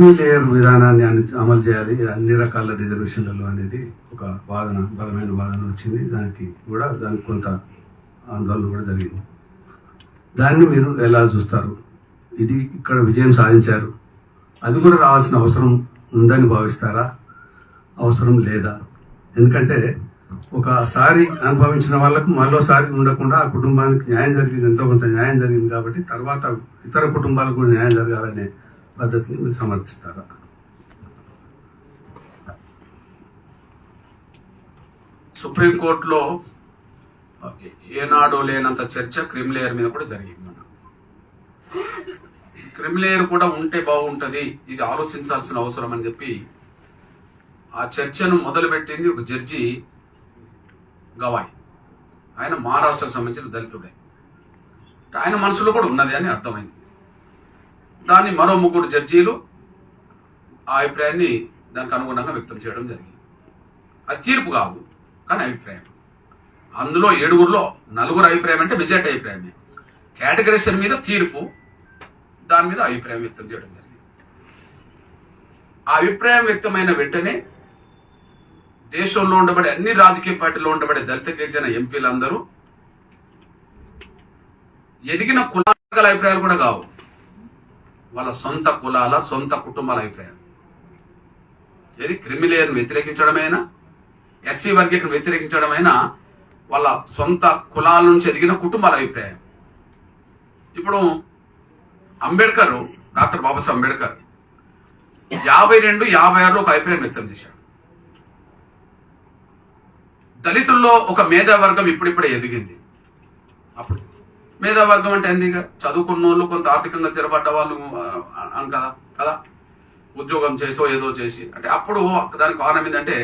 Layer విధానాన్ని అన్ని- అమలు చేయాలి. అన్ని రకాల రిజర్వేషన్లలో అనేది ఒక వాదన బలమైన వాదన వచ్చింది. దానికి కూడా దానికి కొంత ఆందోళన కూడా జరిగింది. దాన్ని మీరు ఎలా చూస్తారు? ఇది ఇక్కడ విజయం సాధించారు. అది కూడా రావాల్సిన అవసరం ఉందని భావిస్తారా? అవసరం లేదా? ఎందుకంటే ఒకసారి అనుభవించిన వాళ్ళకు మరోసారి ఉండకుండా ఆ కుటుంబానికి న్యాయం జరిగింది. ఎంతో కొంత న్యాయం జరిగింది కాబట్టి తర్వాత ఇతర కుటుంబాలకు కూడా న్యాయం జరగాలనే పద్ధతిని మీరు సమర్థిస్తారా? సుప్రీంకోర్టులో ఏనాడు లేనంత చర్చ క్రిమిలేయర్ మీద కూడా జరిగింది మన. క్రిమిలేయర్ కూడా ఉంటే బాగుంటుంది ఇది ఆలోచించాల్సిన అవసరం అని చెప్పి ఆ చర్చను మొదలుపెట్టింది ఒక జడ్జి గవాయ్. ఆయన మహారాష్ట్రకు సంబంధించిన దళితుడే. ఆయన మనసులో కూడా ఉన్నది అని అర్థమైంది. దాన్ని మరో ముగ్గురు జడ్జీలు ఆ అభిప్రాయాన్ని దానికి అనుగుణంగా వ్యక్తం చేయడం జరిగింది. అది తీర్పు కాదు కానీ అభిప్రాయం. అందులో ఏడుగురులో నలుగురు అభిప్రాయం అంటే మెజార్టీ అభిప్రాయమే. కేటగరీషన్ మీద తీర్పు దాని మీద అభిప్రాయం వ్యక్తం చేయడం జరిగింది. ఆ అభిప్రాయం వ్యక్తమైన వెంటనే దేశంలో ఉండబడే అన్ని రాజకీయ పార్టీలో ఉండబడే దళిత గిరిజన ఎంపీలందరూ ఎదిగిన కులాల అభిప్రాయాలు కూడా కావు. వాళ్ళ సొంత కులాల సొంత కుటుంబాల అభిప్రాయం. ఏది? క్రిమిలేయర్ను వ్యతిరేకించడమైనా ఎస్సీ వర్గీకరణ వ్యతిరేకించడమైనా వాళ్ళ సొంత కులాల నుంచి ఎదిగిన కుటుంబాల అభిప్రాయం. ఇప్పుడు అంబేద్కర్ డాక్టర్ బాబాసాహెబ్ అంబేద్కర్ యాభై రెండు యాభై ఆరులో ఒక అభిప్రాయం వ్యక్తం చేశాడు. దళితుల్లో ఒక మేధావర్గం ఇప్పుడిప్పుడే ఎదిగింది. మేధావర్గం అంటే ఏంది చదువుకున్న వాళ్ళు కొంత ఆర్థికంగా స్థిరపడ్డ వాళ్ళు అని కదా? కదా? ఉద్యోగం చేసో ఏదో చేసి. అంటే అప్పుడు దానికి కారణం ఏంటంటే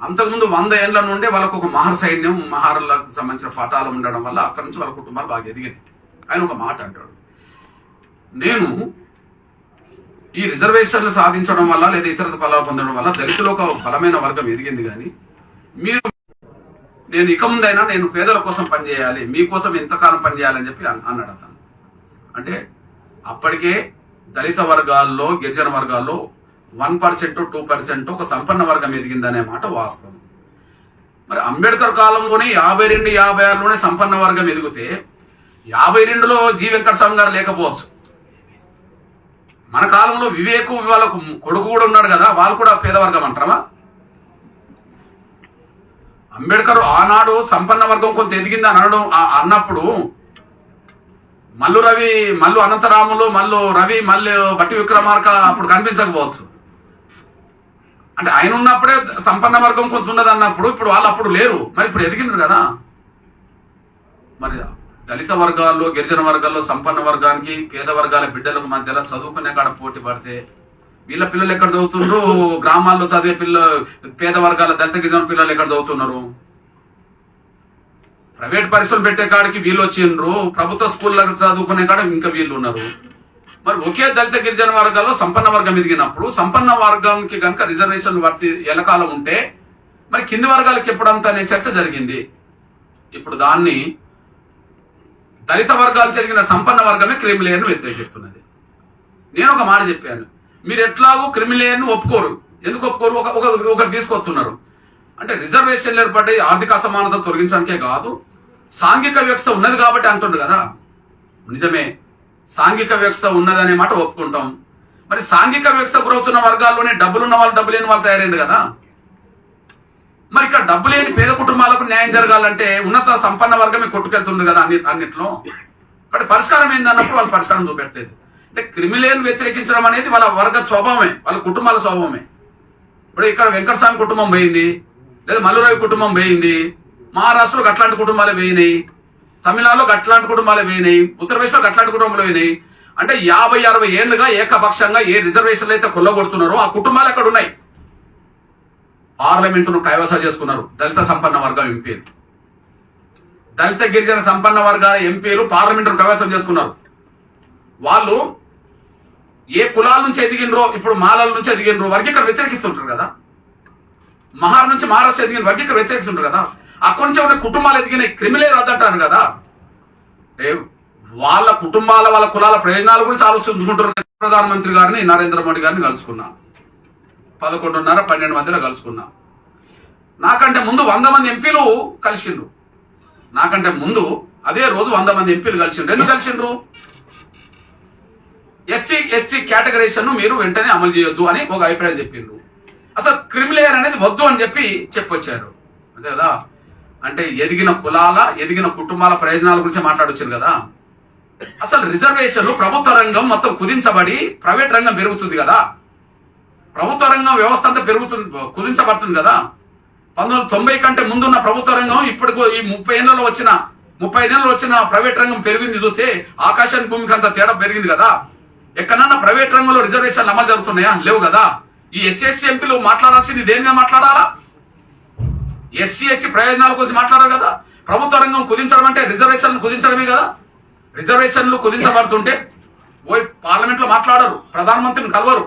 అంతకుముందు వంద ఏళ్ళ నుండే వాళ్ళకు ఒక మహర్ సైన్యం మహారులకు సంబంధించిన పటాలు ఉండడం వల్ల అక్కడి నుంచి వాళ్ళ కుటుంబాలు బాగా ఎదిగాయి ఆయన ఒక మాట అంటాడు. నేను ఈ రిజర్వేషన్లు సాధించడం వల్ల లేదా ఇతర ఫలాలు పొందడం వల్ల దళితులు ఒక బలమైన వర్గం ఎదిగింది కానీ మీరు నేను ఇక ముందైనా నేను పేదల కోసం పనిచేయాలి మీకోసం ఎంతకాలం పనిచేయాలని చెప్పి అన్నాడు అతను. అంటే అప్పటికే దళిత వర్గాల్లో గిరిజన వర్గాల్లో వన్ పర్సెంట్ టూ పర్సెంట్ ఒక సంపన్న వర్గం ఎదిగిందనే మాట వాస్తవం. మరి అంబేద్కర్ కాలంలోనే యాభై రెండు యాభై ఆరులోనే సంపన్న వర్గం ఎదిగితే యాభై రెండులో జీ వెంకటస్వామి గారు లేకపోవచ్చు. మన కాలంలో వివేకు వాళ్ళకు కొడుకు కూడా ఉన్నాడు కదా వాళ్ళు కూడా పేదవర్గం అంటారా? అంబేద్కర్ ఆనాడు సంపన్న వర్గం కొంత ఎదిగింది అని అనడం అన్నప్పుడు మల్లు రవి మల్లు అనంతరాములు మల్లు రవి మల్లు బట్టి విక్రమార్క అప్పుడు కనిపించకపోవచ్చు. అంటే ఆయన ఉన్నప్పుడే సంపన్న వర్గం కొంత ఉన్నది అన్నప్పుడు ఇప్పుడు వాళ్ళు అప్పుడు లేరు. మరి ఇప్పుడు ఎదిగినారు కదా. మరి దళిత వర్గాల్లో గిరిజన వర్గాల్లో సంపన్న వర్గానికి పేద వర్గాల బిడ్డలకు మధ్యలో చదువుకునే కాడ పోటీ పడితే వీళ్ళ పిల్లలు ఎక్కడ చదువుతున్నారు గ్రామాల్లో చదివే పిల్ల పేద వర్గాల దళిత గిరిజన పిల్లలు ఎక్కడ చదువుతున్నారు? ప్రైవేట్ పరిశ్రమలు పెట్టే కాడికి వీళ్ళు వచ్చిండ్రు. ప్రభుత్వ స్కూళ్ళకు చదువుకునే కాడ ఇంకా వీళ్ళు ఉన్నారు. మరి ఒకే దళిత గిరిజన వర్గాల్లో సంపన్న వర్గం ఎదిగినప్పుడు సంపన్న వర్గానికి కనుక రిజర్వేషన్ వర్తి ఎలకాలం ఉంటే మరి కింది వర్గాలకు ఎప్పుడంతా అనే చర్చ జరిగింది. ఇప్పుడు దాన్ని దళిత వర్గాలు జరిగిన సంపన్న వర్గమే క్రిమిలేయర్ను వ్యతిరేకిస్తున్నది. నేను ఒక మాట చెప్పాను. మీరు ఎట్లాగో క్రిమిలేయర్ని ఒప్పుకోరు. ఎందుకు ఒప్పుకోరు? ఒక ఒకరు తీసుకొస్తున్నారు. అంటే రిజర్వేషన్లు ఏర్పడ్డాయి ఆర్థిక అసమానత తొలగించడానికే కాదు. సాంఘిక వ్యవస్థ ఉన్నది కాబట్టి అంటుండ్రు కదా. నిజమే. సాంఘిక వ్యవస్థ ఉన్నదనే మాట ఒప్పుకుంటాం. మరి సాంఘిక వ్యవస్థ గురవుతున్న వర్గాల్లోనే డబ్బులున్న వాళ్ళు డబ్బు లేని వాళ్ళు తయారైంది కదా. మరి ఇక్కడ డబ్బు లేని పేద కుటుంబాలకు న్యాయం జరగాలంటే ఉన్నత సంపన్న వర్గమే కొట్టుకెళ్తుంది కదా అన్ని అన్నిట్లో. కాబట్టి పరిష్కారం ఏందన్నప్పుడు వాళ్ళు పరిష్కారం చూపెట్టలేదు. అంటే క్రిమిలేన్ వ్యతిరేకించడం అనేది వాళ్ళ వర్గ స్వభావమే వాళ్ళ కుటుంబాల స్వభావమే. ఇప్పుడు ఇక్కడ వెంకటస్వామి కుటుంబం పోయింది లేదా మల్లురావి కుటుంబం పోయింది మహారాష్ట్రలో అట్లాంటి కుటుంబాలే పోయినాయి తమిళనాడులో అట్లాంటి కుటుంబాలే పోయినాయి ఉత్తరప్రదేశ్లో అట్లాంటి కుటుంబాలు పోయినాయి. అంటే యాభై అరవై ఏళ్ళుగా ఏకపక్షంగా ఏ రిజర్వేషన్లు అయితే కొల్లగొడుతున్నారో ఆ కుటుంబాలు అక్కడ ఉన్నాయి. పార్లమెంటును కైవసం చేసుకున్నారు దళిత సంపన్న వర్గం ఎంపీలు. దళిత గిరిజన సంపన్న వర్గాల ఎంపీలు పార్లమెంటును కైవసం చేసుకున్నారు. వాళ్ళు ఏ కులాల నుంచి ఎదిగినరో ఇప్పుడు మాలల నుంచి ఎదిగినరో వర్గీకరణ వ్యతిరేకిస్తుంటారు కదా. మహార్ నుంచి మహారాష్ట్ర ఎదిగిన వర్గీకరణ వ్యతిరేకిస్తుంటారు కదా. అక్కడి నుంచి ఉన్న కుటుంబాలు ఎదిగిన క్రిమిలే వద్దంటారు కదా. ఏ వాళ్ళ కుటుంబాల వాళ్ళ కులాల ప్రయోజనాల గురించి ఆలోచించుకుంటారు ప్రధానమంత్రి గారిని నరేంద్ర మోడీ గారిని కలుసుకున్నా. పదకొండున్నర పన్నెండు మధ్యలో కలుసుకున్నా. నాకంటే ముందు వంద మంది ఎంపీలు కలిసిండ్రు. నాకంటే ముందు అదే రోజు వంద మంది ఎంపీలు కలిసిండ్రు. ఎందుకు కలిసిండ్రు? ఎస్సీ ఎస్టీ కేటగరైజేషన్ మీరు వెంటనే అమలు చేయొద్దు అని ఒక అభిప్రాయం చెప్పిండ్రు. అసలు క్రిమిలేయర్ అనేది వద్దు అని చెప్పి చెప్పొచ్చారు. అంతే కదా? అంటే ఎదిగిన కులాల ఎదిగిన కుటుంబాల ప్రయోజనాల గురించి మాట్లాడొచ్చారు కదా? అసలు రిజర్వేషన్లు ప్రభుత్వ రంగం మొత్తం కుదించబడి ప్రైవేట్ రంగం పెరుగుతుంది కదా? ప్రభుత్వ రంగం వ్యవస్థ అంతా పెరుగుతుంది కుదించబడుతుంది కదా? పంతొమ్మిది తొంభై కంటే ముందున్న ప్రభుత్వ రంగం ఇప్పటికు ఈ ముప్పై ఏళ్ళలో వచ్చిన ముప్పై ఐదేళ్ళు వచ్చిన ప్రైవేట్ రంగం పెరిగింది చూస్తే ఆకాశానికి భూమికి అంత తేడా పెరిగింది కదా? ఎక్కడన్నా ప్రైవేట్ రంగంలో రిజర్వేషన్లు అమలు జరుగుతున్నాయా? లేవు కదా. ఈ ఎస్సీ ఎస్టీ ఎంపీలు మాట్లాడాల్సింది దేనిగా మాట్లాడాలా? ఎస్సీ ఎస్టీ ప్రయోజనాల కోసం మాట్లాడారు కదా. ప్రభుత్వ రంగం కుదించడం అంటే రిజర్వేషన్లు కుదించడమే కదా. రిజర్వేషన్లు కుదించబడుతుంటే ఓ పార్లమెంట్లో మాట్లాడరు ప్రధానమంత్రిని కలవరు.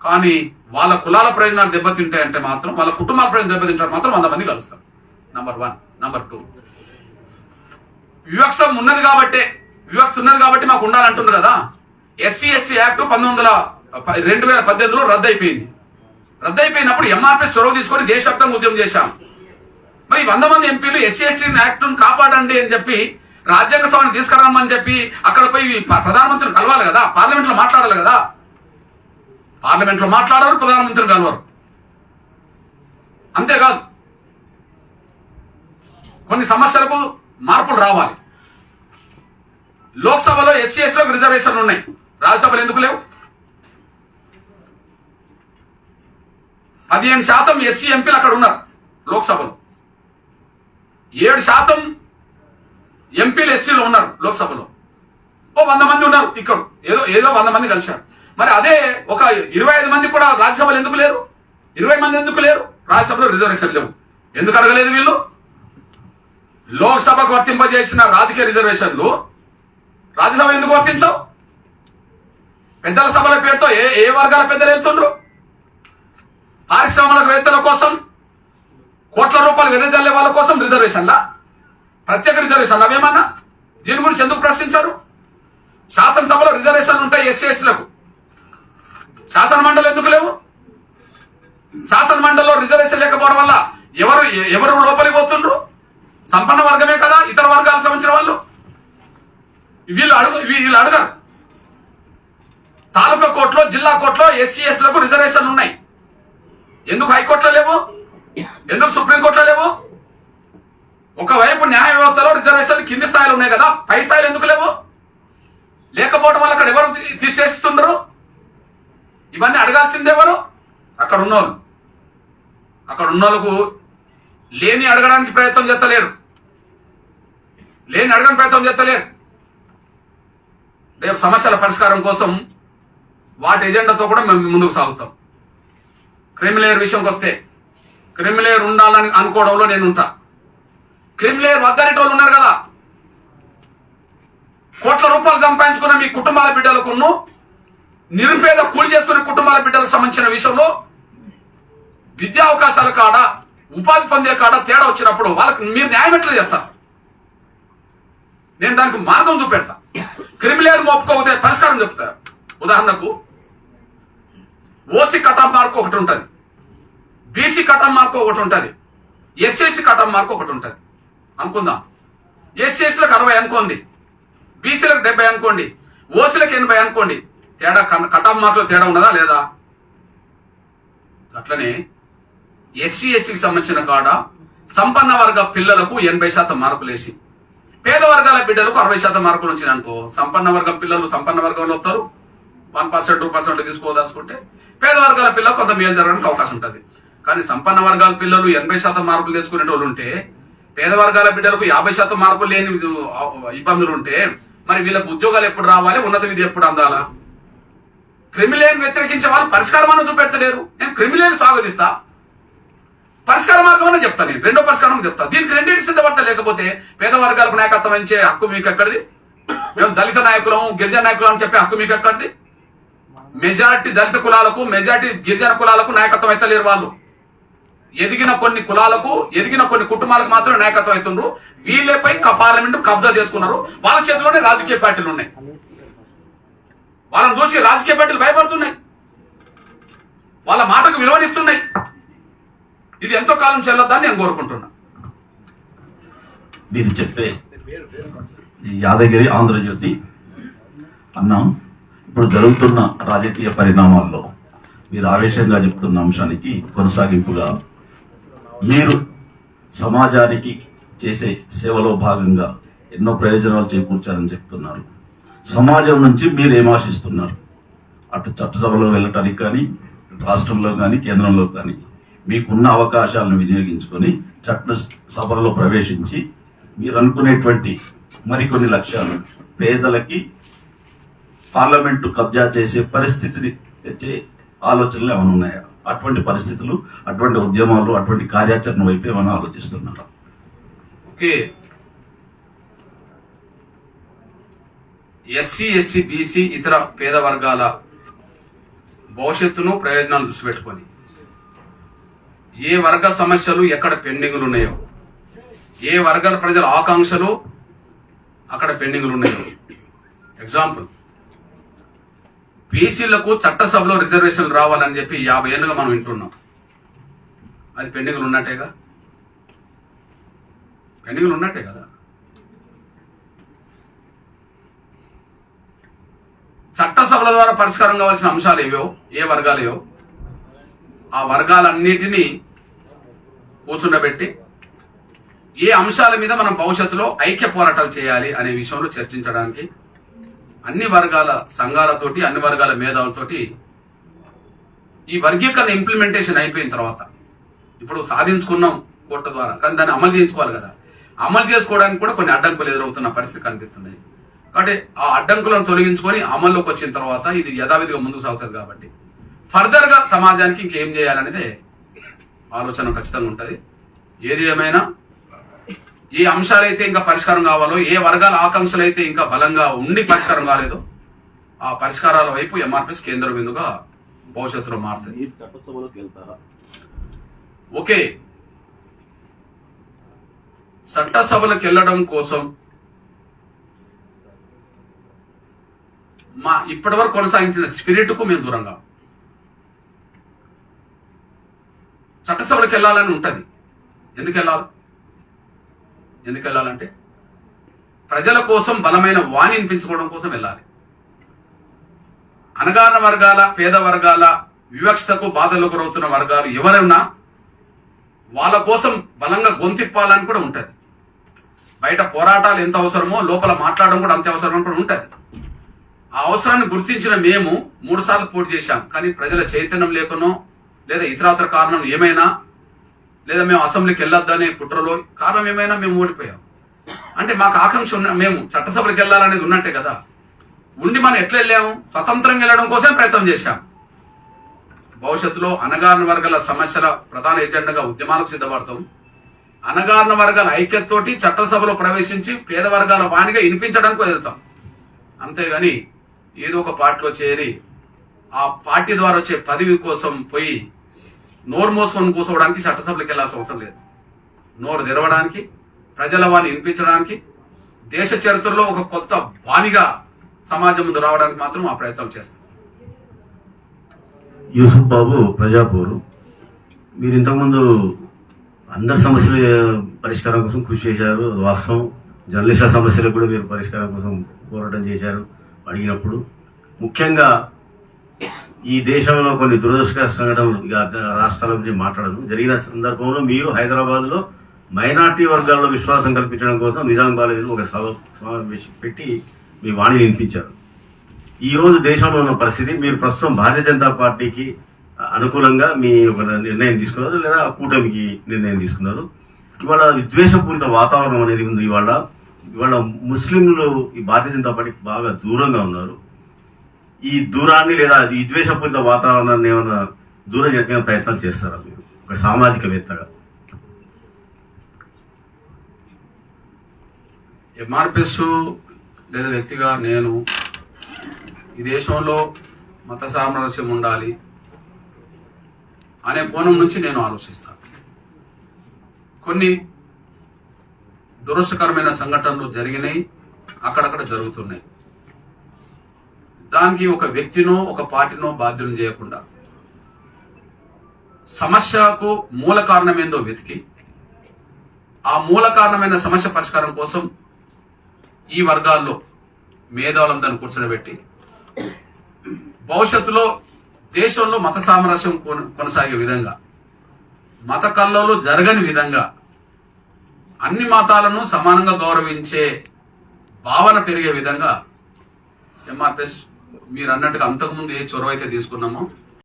కానీ వాళ్ళ కులాల ప్రయోజనాలు దెబ్బతింటాయంటే మాత్రం వాళ్ళ కుటుంబాల ప్రయోజనం దెబ్బతింటారు మాత్రం వంద మంది కలుస్తారు. నంబర్ వన్ నంబర్ టూ వివక్ష ఉన్నది కాబట్టే వివక్ష ఉన్నది కాబట్టి మాకు ఉండాలంటున్నారు కదా. ఎస్సీ ఎస్టీ యాక్ట్ పంతొమ్మిది వందల రెండు వేల పద్దెనిమిదిలో రద్దు అయిపోయింది రద్దు అయిపోయినప్పుడు ఎంఆర్పీ చొరవ తీసుకొని దేశవ్యాప్తంగా ఉద్యమం చేశాం. మరి వంద మంది ఎంపీలు ఎస్సీ ఎస్టీ యాక్ట్ కాపాడండి అని చెప్పి రాజ్యాంగ సభను తీసుకురమ్మని చెప్పి అక్కడ పోయి ప్రధానమంత్రిని కలవాలి కదా? పార్లమెంట్లో మాట్లాడాలి కదా? పార్లమెంట్లో మాట్లాడరు ప్రధానమంత్రిని కలవరు. అంతేకాదు కొన్ని సమస్యలకు మార్పులు రావాలి. లోక్సభలో ఎస్సీ ఎస్టీలకు రిజర్వేషన్లు ఉన్నాయి. రాజ్యసభలు ఎందుకు లేవు? పదిహేను శాతం ఎస్సీ ఎంపీలు అక్కడ ఉన్నారు లోక్సభలో. ఏడు శాతం ఎంపీలు ఎస్సీలు ఉన్నారు లోక్సభలో. ఓ వంద మంది ఉన్నారు ఇక్కడ. ఏదో ఏదో వంద మంది కలిశారు. మరి అదే ఒక ఇరవై ఐదు మంది కూడా రాజ్యసభలు ఎందుకు లేరు? ఇరవై మంది ఎందుకు లేరు? రాజ్యసభలో రిజర్వేషన్ లేవు. ఎందుకు అడగలేదు వీళ్ళు? లోక్సభకు వర్తింపజేసిన రాజకీయ రిజర్వేషన్లు. రాజ్యసభ ఎందుకు వర్తించవు? పెద్దల సభల పేరుతో ఏ ఏ వర్గాల పెద్దలు వెళ్తుండ్రు? పారిశ్రామికవేత్తల కోసం కోట్ల రూపాయలు వెదజల్లే వాళ్ళ కోసం రిజర్వేషన్లా? ప్రత్యేక రిజర్వేషన్లు? అవేమన్నా? దీని గురించి ఎందుకు ప్రశ్నించారు? శాసనసభలో రిజర్వేషన్లు ఉంటాయి ఎస్సీ ఎస్టీలకు. శాసన మండలి ఎందుకు లేవు? శాసన మండలిలో రిజర్వేషన్ లేకపోవడం వల్ల ఎవరు ఎవరు లోపలికి పోతుండ్రు? సంపన్న వర్గమే కదా ఇతర వర్గాలకు సంబంధించిన వాళ్ళు? వీళ్ళు అడుగు వీళ్ళు అడగరు. తాలూకా కోర్టులో జిల్లా కోర్టులో ఎస్సీ ఎస్టీలకు రిజర్వేషన్ ఉన్నాయి. ఎందుకు హైకోర్టులో లేవు? ఎందుకు సుప్రీంకోర్టులో లేవు? ఒకవైపు న్యాయ వ్యవస్థలో రిజర్వేషన్లు కింది స్థాయిలో ఉన్నాయి కదా పై స్థాయిలు ఎందుకు లేవు? లేకపోవడం వల్ల అక్కడ ఎవరు తీసేస్తుండరు? ఇవన్నీ అడగాల్సింది ఎవరు? అక్కడ ఉన్నోళ్ళు. అక్కడ ఉన్నోళ్ళకు లేని అడగడానికి ప్రయత్నం చేస్తలేరు. లేని అడగడానికి ప్రయత్నం చేస్తలేరు. రేపు సమస్యల పరిష్కారం కోసం వాటి ఎజెండాతో కూడా మేము ముందుకు సాగుతాం. క్రిమిలేయర్ విషయంకి వస్తే క్రిమిలేయర్ ఉండాలని అనుకోవడంలో నేను ఉంటా క్రిమిలేయర్ వద్దనేటోళ్ళు ఉన్నారు కదా. కోట్ల రూపాయలు సంపాదించుకున్న మీ కుటుంబాల బిడ్డలకును నిరుపేద కూలి చేసుకునే కుటుంబాల బిడ్డలకు సంబంధించిన విషయంలో విద్యా అవకాశాల కాడ ఉపాధి పొందే కాడ తేడా వచ్చినప్పుడు వాళ్ళకి మీరు న్యాయం ఎట్లా చేస్తారు? నేను దానికి మార్గం చూపెడతా. క్రిమిలేయర్ మోపుకోకపోతే పరిష్కారం చెప్తారు ఉదాహరణకు ఓసీ కటాఫ్ మార్క్ ఒకటి ఉంటుంది. బీసీ కటాఫ్ మార్క్ ఒకటి ఉంటుంది. ఎస్ఎస్సి కటాఫ్ మార్క్ ఒకటి ఉంటుంది. అనుకుందాం. ఎస్సీఎస్లకు అరవై అనుకోండి. బీసీలకు డెబ్బై అనుకోండి. ఓసీలకు ఎనభై అనుకోండి. తేడా కటాఫ్ మార్కులో తేడా ఉన్నదా లేదా? అట్లనే ఎస్సీ ఎస్టీకి సంబంధించిన కాడ సంపన్న వర్గ పిల్లలకు ఎనభై శాతం మార్కులు వేసి పేద వర్గాల బిడ్డలకు అరవై శాతం మార్కులు వచ్చినాయి అనుకో సంపన్న వర్గం పిల్లలు సంపన్న వర్గంలో వస్తారు. వన్ పర్సెంట్ టూ పర్సెంట్ తీసుకోదలుచుకుంటే పేద వర్గాల పిల్లలకు కొంత మేలు జరగడానికి అవకాశం ఉంటుంది. కానీ సంపన్న వర్గాల పిల్లలు ఎనభై శాతం మార్కులు తెచ్చుకునే వాళ్ళు ఉంటే పేద వర్గాల బిడ్డలకు యాభై శాతం మార్కులు లేని ఇబ్బందులు ఉంటే మరి వీళ్ళకు ఉద్యోగాలు ఎప్పుడు రావాలి ఉన్నత విద్య ఎప్పుడు అందాలా? క్రిమిలేని వ్యతిరేకించే వాళ్ళు పరిష్కారం అన్న చూపెడతలేరు. నేను క్రిమిలేని స్వాగతిస్తా. పరిష్కార మార్గం అని చెప్తా నేను. రెండో పరిష్కారం చెప్తా. దీనికి రెండింటి సిద్ధపడతా. లేకపోతే పేద వర్గాలకు నాయకత్వం ఇచ్చే హక్కు మీకు ఎక్కడిది మేము దళిత నాయకులం గిరిజన నాయకులం అని చెప్పే హక్కు మీకు ఎక్కడిది మెజారిటీ దళిత కులాలకు మెజారిటీ గిరిజన కులాలకు నాయకత్వం ఎత్తలేరు వాళ్ళు. ఎదిగిన కొన్ని కులాలకు ఎదిగిన కొన్ని కుటుంబాలకు మాత్రం నాయకత్వం అవుతుండ్రు వీళ్ళపై పార్లమెంట్ కబ్జా చేసుకున్నారు. వాళ్ళ చేతిలోనే రాజకీయ పార్టీలు ఉన్నాయి. వాళ్ళని చూసి రాజకీయ పార్టీలు భయపడుతున్నాయి. వాళ్ళ మాటకు విలువనిస్తున్నాయి. ఇది ఎంతో కాలం చెల్లొద్దని నేను కోరుకుంటున్నా. మీరు చెప్పే యాదగిరి ఆంధ్రజ్యోతి అన్నాం ఇప్పుడు జరుగుతున్న రాజకీయ పరిణామాల్లో మీరు ఆవేశంగా చెప్తున్న అంశానికి కొనసాగింపుగా మీరు సమాజానికి చేసే సేవలో భాగంగా ఎన్నో ప్రయోజనాలు చేకూర్చారని చెప్తున్నారు. సమాజం నుంచి మీరు ఏం ఆశిస్తున్నారు? అటు చట్టసభలో వెళ్ళటానికి కానీ రాష్ట్రంలో కానీ కేంద్రంలో కానీ మీకున్న అవకాశాలను వినియోగించుకొని చట్ట సభలో ప్రవేశించి మీరు అనుకునేటువంటి మరికొన్ని లక్ష్యాలు పేదలకి పార్లమెంటు కబ్జా చేసే పరిస్థితిని తెచ్చే ఆలోచనలు ఏమైనా ఉన్నాయా? అటువంటి పరిస్థితులు అటువంటి ఉద్యమాలు అటువంటి కార్యాచరణ వైపు ఏమైనా ఆలోచిస్తున్నారా? ఓకే. ఎస్సీ ఎస్టీ బీసీ ఇతర పేద వర్గాల భవిష్యత్తును ప్రయోజనాలు దృష్టి పెట్టుకొని ఏ వర్గ సమస్యలు ఎక్కడ పెండింగ్లు ఉన్నాయో ఏ వర్గాల ప్రజల ఆకాంక్షలు అక్కడ పెండింగ్లు ఉన్నాయో. ఎగ్జాంపుల్ బీసీలకు చట్టసభలో రిజర్వేషన్లు రావాలని చెప్పి యాభై ఏళ్ళుగా మనం వింటున్నాం. అది పెండింగ్లు ఉన్నట్టేగా? పెండింగ్లు ఉన్నట్టే కదా? చట్టసభల ద్వారా పరిష్కారం కావాల్సిన అంశాలు ఏవో ఏ వర్గాలేవో ఆ వర్గాలన్నిటినీ కూర్చుండబెట్టి ఏ అంశాల మీద మనం భవిష్యత్తులో ఐక్య పోరాటాలు చేయాలి అనే విషయంలో చర్చించడానికి అన్ని వర్గాల సంఘాలతోటి అన్ని వర్గాల మేధావులతోటి ఈ వర్గీకరణ ఇంప్లిమెంటేషన్ అయిపోయిన తర్వాత ఇప్పుడు సాధించుకున్నాం కోర్టు ద్వారా కానీ దాన్ని అమలు చేయించుకోవాలి కదా. అమలు చేసుకోవడానికి కూడా కొన్ని అడ్డంకులు ఎదురవుతున్న పరిస్థితి కనిపిస్తున్నాయి కాబట్టి ఆ అడ్డంకులను తొలగించుకొని అమల్లోకి వచ్చిన తర్వాత ఇది యథావిధిగా ముందుకు సాగుతుంది కాబట్టి. ఫర్దర్గా సమాజానికి ఇంకేం చేయాలనేదే ఆలోచన ఖచ్చితంగా ఉంటుంది. ఏది ఏమైనా ఏ అంశాలైతే ఇంకా పరిష్కారం కావాలో ఏ వర్గాల ఆకాంక్షలు అయితే ఇంకా బలంగా ఉండి పరిష్కారం కాలేదో ఆ పరిష్కారాల వైపు ఎంఆర్పిఎస్ కేంద్ర బిందుగా భవిష్యత్తులో మారుతుంది. ఓకే. చట్టసభలకు వెళ్ళడం కోసం మా ఇప్పటివరకు కొనసాగించిన స్పిరిట్కు మేము దూరంగా చట్టసభలకు వెళ్ళాలని ఉంటది. ఎందుకు వెళ్ళాలి? ఎందుకు వెళ్ళాలంటే ప్రజల కోసం బలమైన వాణి వినిపించుకోవడం కోసం వెళ్ళాలి. అనగాన వర్గాల పేద వర్గాల వివక్షతకు బాధలు గురవుతున్న వర్గాలు ఎవరున్నా వాళ్ళ కోసం బలంగా గొంతిప్పాలని కూడా ఉంటుంది. బయట పోరాటాలు ఎంత అవసరమో లోపల మాట్లాడడం కూడా అంతే అవసరం కూడా ఉంటుంది. ఆ అవసరాన్ని గుర్తించిన మేము మూడు సార్లు పోటీ చేశాం. కానీ ప్రజల చైతన్యం లేకనో లేదా ఇతరాతర కారణం ఏమైనా లేదా మేము అసెంబ్లీకి వెళ్ళొద్దనే కుట్రలో కారణం ఏమైనా మేము ఓడిపోయాం. అంటే మాకు ఆకాంక్ష ఉన్న మేము చట్టసభలకు వెళ్ళాలనేది ఉన్నట్టే కదా. ఉండి మనం ఎట్లా వెళ్ళాము? స్వతంత్రంగా వెళ్ళడం కోసం ప్రయత్నం చేశాం. భవిష్యత్తులో అనగారిన వర్గాల సమస్యల ప్రధాన ఎజెండాగా ఉద్యమాలకు సిద్ధపడతాం. అనగారిన వర్గాల ఐక్యతతోటి చట్టసభలో ప్రవేశించి పేద వర్గాల వాణిగా వినిపించడానికి వెళ్తాం. అంతేగాని ఏదో ఒక పార్టీలో చేరి ఆ పార్టీ ద్వారా వచ్చే పదవి కోసం పోయి నోరు మోసుకొని కూర్చోవడానికి చట్టసభలకు వెళ్ళాల్సిన అవసరం లేదు. నోరు తెరవడానికి ప్రజల వాణి వినిపించడానికి దేశ చరిత్రలో ఒక కొత్త బానిగా సమాజం ముందు రావడానికి మాత్రం ఆ ప్రయత్నం చేస్తాం. యూసుఫ్ బాబు ప్రజాపూరు. మీరు ఇంతకుముందు అందరి సమస్యల పరిష్కారం కోసం కృషి చేశారు. వాస్తవం. జర్నలిస్టుల సమస్యలకు కూడా మీరు పరిష్కారం కోసం పోరాటం చేశారు అడిగినప్పుడు. ముఖ్యంగా ఈ దేశంలో కొన్ని దురదృష్టకర సంఘటనలు ఇక రాష్ట్రాల గురించి మాట్లాడదు. జరిగిన సందర్భంలో మీరు హైదరాబాద్లో మైనార్టీ వర్గాల్లో విశ్వాసం కల్పించడం కోసం నిజాం కాలేజీలో ఒక సమావేశం పెట్టి మీ వాణి వినిపించారు. ఈ రోజు దేశంలో ఉన్న పరిస్థితి మీరు ప్రస్తుతం భారతీయ జనతా పార్టీకి అనుకూలంగా మీ ఒక నిర్ణయం తీసుకున్నారు లేదా కూటమికి నిర్ణయం తీసుకున్నారు. ఇవాళ విద్వేషపూరిత వాతావరణం అనేది ఉంది. ఇవాళ ఇవాళ ముస్లింలు ఈ భారతీయ జనతా పార్టీకి బాగా దూరంగా ఉన్నారు. ఈ దూరాన్ని లేదా ఈ ద్వేషపూరిత వాతావరణాన్ని ఏమైనా దూరం చేయడానికి ప్రయత్నాలు చేస్తారా మీరు? ఒక సామాజికవేత్తగా. ఎంఆర్పిఎస్ లేదా వ్యక్తిగా నేను ఈ దేశంలో మత సామరస్యం ఉండాలి అనే కోణం నుంచి నేను ఆలోచిస్తాను. కొన్ని దురదృష్టకరమైన సంఘటనలు జరిగినాయి అక్కడక్కడ జరుగుతున్నాయి. దానికి ఒక వ్యక్తినో ఒక పార్టీనో బాధ్యులను చేయకుండా. సమస్యకు మూల కారణం ఏందో వెతికి ఆ మూల కారణమైన సమస్య పరిష్కారం కోసం ఈ వర్గాల్లో మేధావులందరిని కూర్చోబెట్టి భవిష్యత్తులో దేశంలో మత సామరస్యం కొన- కొనసాగే విధంగా మత కల్లోలు జరగని విధంగా అన్ని మతాలను సమానంగా గౌరవించే భావన పెరిగే విధంగా ఎంఆర్పిఎస్ మీరు అన్నట్టుగా అంతకుముందు ఏ చొరవ అయితే తీసుకున్నామో